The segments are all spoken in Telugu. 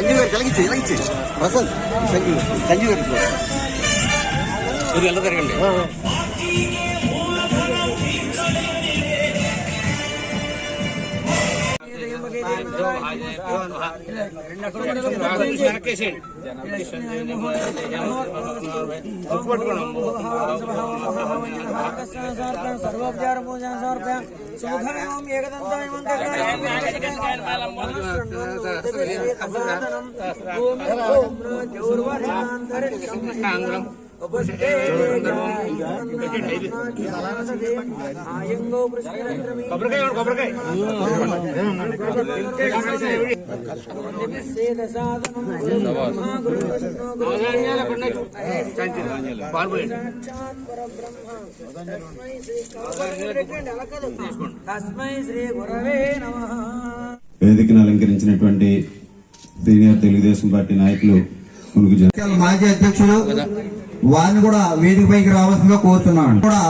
സഞ്ജു പേർക്ക് ഇളകിച്ച് ഇളകിച്ച് പ്രസന്റ് സഞ്ജു സഞ്ജു പേർക്ക് ഒരു നല്ല തിരക്കണ്ടേ తిరగండి సర్వోపచార పూజ సమర్పయ సుఖమేవం ఏకదంతాయ మంత్రం కొబ్బరికాయ కొబ్బరికాయ వేదికను అలంకరించినటువంటి సీనియర్ తెలుగుదేశం పార్టీ నాయకులు మాజీ అధ్యక్షులు వారిని కూడా వేదిక పైకి రావాల్సిందిగా కోరుతున్నాను. కూడా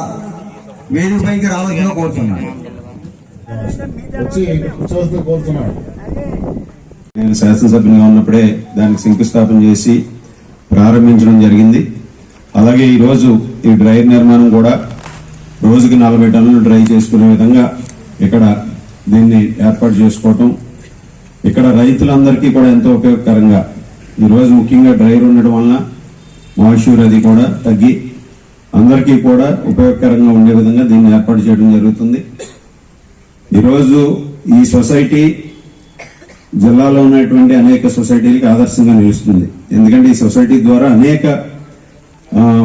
వేదిక పైకి రావాల్సిందిగా కోరుతున్నాను. నేను శాసనసభ్యునిగా ఉన్నప్పుడే దానికి శంకుస్థాపన చేసి ప్రారంభించడం జరిగింది. అలాగే ఈ రోజు ఈ డ్రైర్ నిర్మాణం కూడా రోజుకి నలభై టన్నులు డ్రై చేసుకునే విధంగా ఇక్కడ దీన్ని ఏర్పాటు చేసుకోవటం. ఇక్కడ రైతులందరికీ కూడా ఎంతో ఉపయోగకరంగా ఈ రోజు ముఖ్యంగా డ్రైవర్ ఉండడం వలన మాయిశ్చర్ అది కూడా తగ్గి అందరికీ కూడా ఉపయోగకరంగా ఉండే విధంగా దీన్ని ఏర్పాటు చేయడం జరుగుతుంది. ఈరోజు ఈ సొసైటీ జిల్లాలో ఉన్నటువంటి అనేక సొసైటీలకు ఆదర్శంగా నిలుస్తుంది. ఎందుకంటే ఈ సొసైటీ ద్వారా అనేక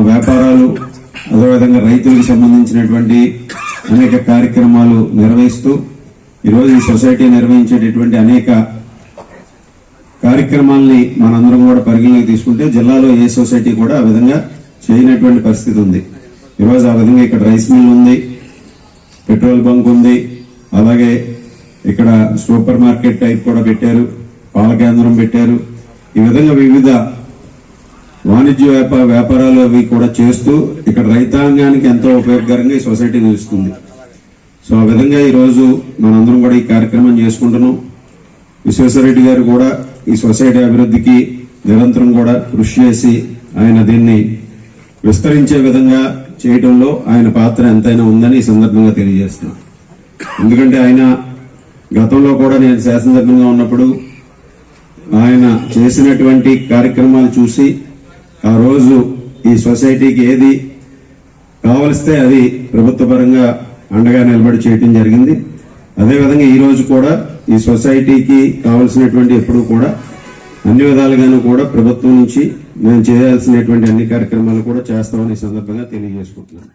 వ్యాపారాలు అదేవిధంగా రైతులకు సంబంధించినటువంటి అనేక కార్యక్రమాలు నిర్వహిస్తూ ఈరోజు ఈ సొసైటీ నిర్వహించేటటువంటి అనేక కార్యక్రమాల్ని మనందరం కూడా పరిగణలోకి తీసుకుంటే జిల్లాలో ఏ సొసైటీ కూడా ఆ విధంగా చేయనటువంటి పరిస్థితి ఉంది. ఈరోజు ఆ విధంగా ఇక్కడ రైస్ మిల్ ఉంది పెట్రోల్ బంక్ ఉంది అలాగే ఇక్కడ సూపర్ మార్కెట్ టైప్ కూడా పెట్టారు పాల కేంద్రం పెట్టారు. ఈ విధంగా వివిధ వాణిజ్య వ్యాపార వ్యాపారాలు అవి కూడా చేస్తూ ఇక్కడ రైతాంగానికి ఎంతో ఉపయోగకరంగా ఈ సొసైటీ నిలుస్తుంది. సో ఆ విధంగా ఈరోజు మనందరం కూడా ఈ కార్యక్రమం చేసుకుంటున్నాం. విశ్వేశ్వరరెడ్డి గారు కూడా ఈ సొసైటీ అభివృద్ధికి నిరంతరం కూడా కృషి చేసి ఆయన దీన్ని విస్తరించే విధంగా చేయడంలో ఆయన పాత్ర ఎంతైనా ఉందని ఈ సందర్భంగా తెలియజేస్తున్నాను. ఎందుకంటే ఆయన గతంలో కూడా నేను శాసనసభ్యంగా ఉన్నప్పుడు ఆయన చేసినటువంటి కార్యక్రమాలు చూసి ఆ రోజు ఈ సొసైటీకి ఏది కావలిస్తే అది ప్రభుత్వ పరంగా అండగా నిలబడి చేయటం జరిగింది. అదేవిధంగా ఈ రోజు కూడా ఈ సొసైటీకి కావలసినటువంటి ఎప్పుడు కూడా అన్ని విధాలుగాను కూడా ప్రభుత్వం నుంచి మేము చేయాల్సినటువంటి అన్ని కార్యక్రమాలు కూడా చేస్తామని ఈ సందర్భంగా తెలియజేసుకుంటున్నాను